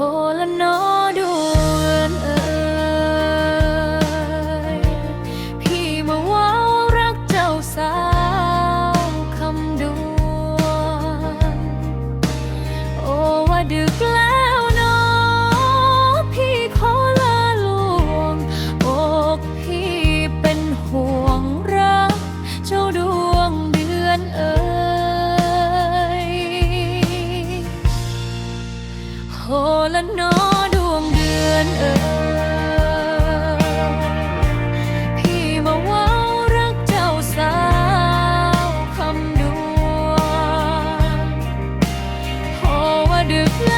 All I know ฮละนอดวงเดือนเออพี่มาว้ารักเจ้าสาวคำดวงพอว่าดึกแล้ว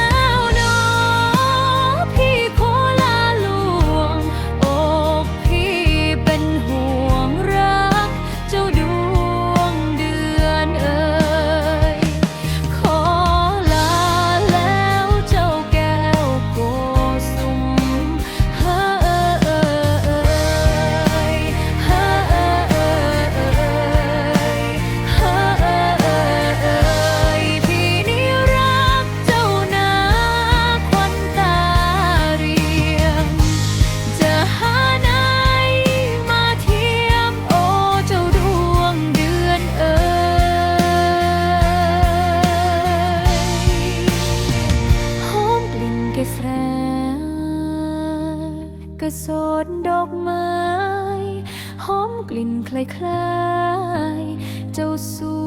กลิ่นเกสกระสดดอกไม้หอมกลิ่นคล้ายๆเจ้าสุ